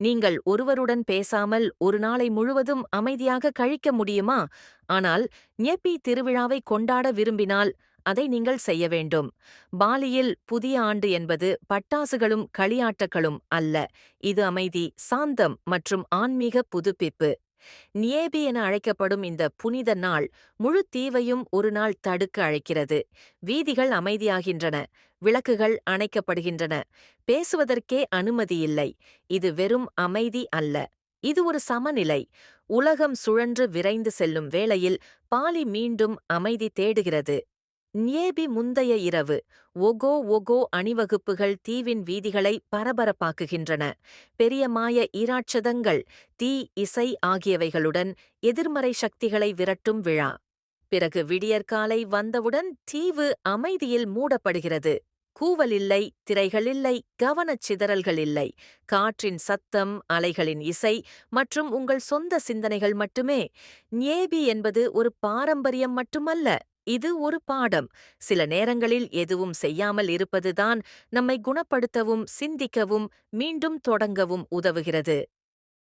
நீங்கள் ஒருவருடன் பேசாமல் ஒரு நாளை முழுவதும் அமைதியாக கழிக்க முடியுமா? ஆனால் ஞெபி திருவிழாவை கொண்டாட விரும்பினால் அதை நீங்கள் செய்ய வேண்டும். பாலியில் புதிய ஆண்டு என்பது பட்டாசுகளும் களியாட்டங்களும் அல்ல. இது அமைதி சாந்தம் மற்றும் ஆன்மீக புதுப்பிப்பு. நியேபி என அழைக்கப்படும் இந்த புனித நாள் முழு தீவையும் ஒரு நாள் தடுக்க அழைக்கிறது. வீதிகள் அமைதியாகின்றன விளக்குகள் அணைக்கப்படுகின்றன. பேசுவதற்கே அனுமதியில்லை இது வெறும் அமைதி அல்ல. இது ஒரு சமநிலை. உலகம் சுழன்று விரைந்து செல்லும் வேளையில் பாலி மீண்டும் அமைதி தேடுகிறது. நியேபி முந்தைய இரவு ஒகோ ஒகோ அணிவகுப்புகள் தீவின் வீதிகளை பரபரப்பாக்குகின்றன. பெரியமாய ஈராட்சதங்கள் தீ இசை ஆகியவைகளுடன் எதிர்மறை சக்திகளை விரட்டும் விழா. பிறகு விடியற்காலை வந்தவுடன் தீவு அமைதியில் மூடப்படுகிறது. கூவல் இல்லை திரைகள் இல்லை கவனச் சிதறல்கள் இல்லை. காற்றின் சத்தம் அலைகளின் இசை மற்றும் உங்கள் சொந்த சிந்தனைகள் மட்டுமே. நியேபி என்பது ஒரு பாரம்பரியம் மட்டுமல்ல. இது ஒரு பாடம். சில நேரங்களில் எதுவும் செய்யாமல் இருப்பதுதான் நம்மை குணப்படுத்தவும் சிந்திக்கவும் மீண்டும் தொடங்கவும் உதவுகிறது.